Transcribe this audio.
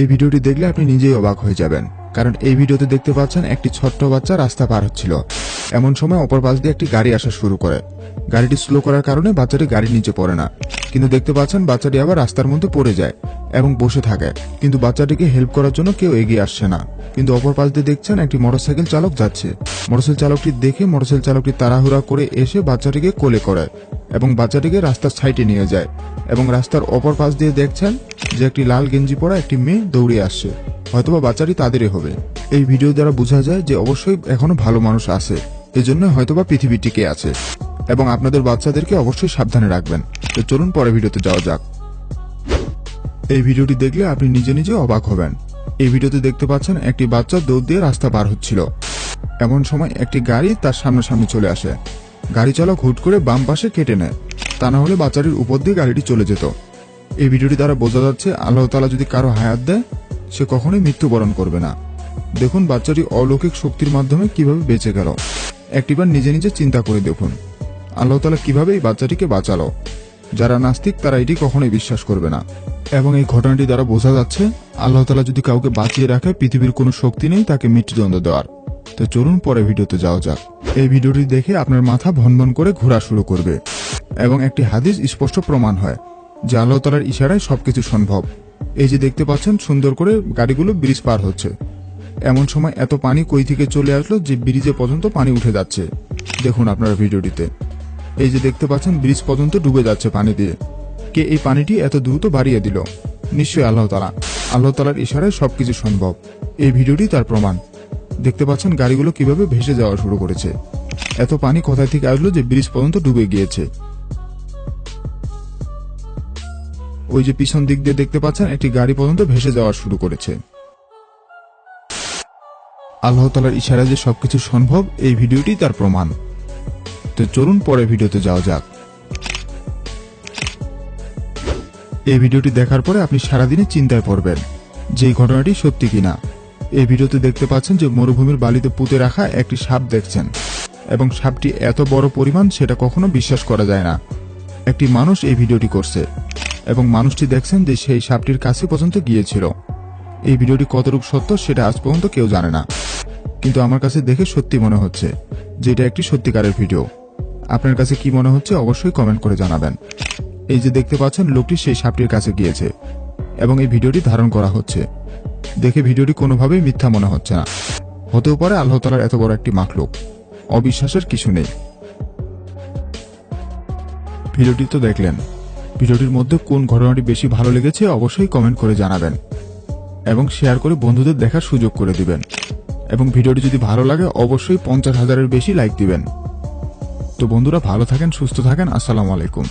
এই ভিডিওটি দেখলে আপনি নিজেই অবাক হয়ে যাবেন, কারণ এই ভিডিওতে দেখতে পাচ্ছেন একটি ছোট্ট বাচ্চা রাস্তা পার হচ্ছিল। এমন সময় অপর পাশ দিয়ে একটি গাড়ি আসা শুরু করে। গাড়িটি স্লো করার কারণে বাচ্চাটি গাড়ির নিচে পড়ে না। কিন্তু দেখতে পাচ্ছেন বাচ্চাটি আবার রাস্তার মধ্যে পড়ে যায় এবং বসে থাকে। কিন্তু বাচ্চাটিকে হেল্প করার জন্য কেউ এগিয়ে আসছে না। কিন্তু অপর পাশ দিয়ে দেখছেন একটি মোটরসাইকেল চালক যাচ্ছে। মোটরসাইকেল চালকটি দেখে মোটরসাইকেল চালকটি তাড়াহুড়া করে এসে বাচ্চাটিকে কোলে করে। এবং বাচ্চাটিকে রাস্তার সাইডে নিয়ে যায় এবং রাস্তার অপর পাশ দিয়ে দেখছেন যে একটি লাল গেঞ্জি পরা একটি মেয়ে দৌড়ে আসছে। হয়তোবা বাচ্চাটি তাদেরই হবে। এই ভিডিও দ্বারা বোঝা যায় যে অবশ্যই এখনও ভালো মানুষ আছে। এজন্য হয়তোবা পৃথিবী টিকে আছে। এবং আপনাদের বাচ্চাদেরকে অবশ্যই সাবধানে রাখবেন। তো চলুন পরে ভিডিওতে যাওয়া যাক। এই ভিডিওটি দেখলে আপনি নিজে নিজে অবাক হবেন। এই ভিডিওতে দেখতে পাচ্ছেন একটি বাচ্চা দৌড় দিয়ে রাস্তা পার হচ্ছিল। এমন সময় একটি গাড়ি তার সামনাসামনি চলে আসে। গাড়ি চালক হুট করে বাম পাশে কেটে নেয়। তা না হলে বাচ্চাটির উপর দিয়ে গাড়িটি চলে যেত। এই ভিডিওটি দ্বারা বোঝা যাচ্ছে আল্লাহ তালা যদি কারও হায়াত দেয়, সে কখনোই মৃত্যুবরণ করবে না। দেখুন বাচ্চাটি অলৌকিক শক্তির মাধ্যমে কীভাবে বেঁচে গেল। একটিবার নিজে নিজে চিন্তা করে দেখুন। আল্লাহ তালা কীভাবে এই বাচ্চাটিকে বাঁচালো। যারা নাস্তিক, তারা এটি কখনোই বিশ্বাস করবে না। এবং এই ঘটনাটি দ্বারা বোঝা যাচ্ছে, আল্লাহ তালা যদি কাউকে বাঁচিয়ে রাখে, পৃথিবীর কোনো শক্তি নেই তাকে মৃত্যুদণ্ড দেওয়ার। তো চলুন পরে ভিডিওতে যাওয়া যাক। এই ভিডিওটি দেখে আপনার মাথা ভনভন করে ঘোরা শুরু করবে এবং একটি হাদিস স্পষ্ট প্রমাণ হয়, যে আল্লাহ তালার ইশারায় সবকিছু সম্ভব। এই যে দেখতে পাচ্ছেন, সুন্দর করে গাড়িগুলো ব্রিজ পার হচ্ছে। এমন সময় এত পানি কই থেকে চলে আসলো যে ব্রিজে পর্যন্ত পানি উঠে যাচ্ছে। দেখুন আপনারা ভিডিওটিতে। এই যে দেখতে পাচ্ছেন, ব্রিজ পর্যন্ত ডুবে যাচ্ছে পানি দিয়ে। কে এই পানিটি এত দ্রুত বাড়িয়ে দিল? নিশ্চয়ই আল্লাহ তালা আল্লাহ তালার ইশারায় সবকিছু সম্ভব। এই ভিডিওটি তার প্রমাণ। দেখতে পাচ্ছেন গাড়িগুলো কীভাবে ভেসে যাওয়া শুরু করেছে। এত পানি কোথায় থেকে আসলো যে ব্রিজ পর্যন্ত ডুবে গিয়েছে। ওই যে পিছন দিক দিয়ে দেখতে পাচ্ছেন, একটি গাড়ি পর্যন্ত ভেসে যাওয়া শুরু করেছে। আল্লাহ তালার ইশারা যে সবকিছু সম্ভব, এই ভিডিওটি তার প্রমাণ। তো চলুন পরে ভিডিওতে যাওয়া যাক। এই ভিডিওটি দেখার পরে আপনি সারাদিনে চিন্তায় পড়বেন, যে ঘটনাটি সত্যি কিনা। এই ভিডিওতে দেখতে পাচ্ছেন যে মরুভূমির বালিতে পুঁতে রাখা একটি সাপ দেখছেন। এবং সাপটি এত বড় পরিমাণ সেটা কখনো বিশ্বাস করা যায় না। একটি মানুষ এই ভিডিওটি করছে। এবং মানুষটি দেখছেন যে সেই সাপটির কাছে পর্যন্ত গিয়েছিল। এই ভিডিওটি কতটুকু সত্য সেটা আজ পর্যন্ত কেউ জানে না। কিন্তু আমার কাছে দেখে সত্যি মনে হচ্ছে যে এটা একটি সত্যিকারের ভিডিও। আপনার কাছে কি মনে হচ্ছে অবশ্যই কমেন্ট করে জানাবেন। এই যে দেখতে পাচ্ছেন লোকটি সেই সাপটির কাছে গিয়েছে। এবং এই ভিডিওটি ধারণ করা হচ্ছে। দেখে ভিডিওটি কোনোভাবেই মিথ্যা মনে হচ্ছে না। হতেও পারে আল্লাহ তালার এত বড় একটি মাখলুক। অবিশ্বাসের কিছু নেই। ভিডিওটি তো দেখলেন। ভিডিওটির মধ্যে কোন ঘটনাটি বেশি ভালো লেগেছে অবশ্যই কমেন্ট করে জানাবেন এবং শেয়ার করে বন্ধুদের দেখার সুযোগ করে দিবেন। এবং ভিডিওটি যদি ভালো লাগে অবশ্যই পঞ্চাশ হাজারের বেশি লাইক দিবেন। তো বন্ধুরা ভালো থাকেন, সুস্থ থাকেন, আসসালামু আলাইকুম।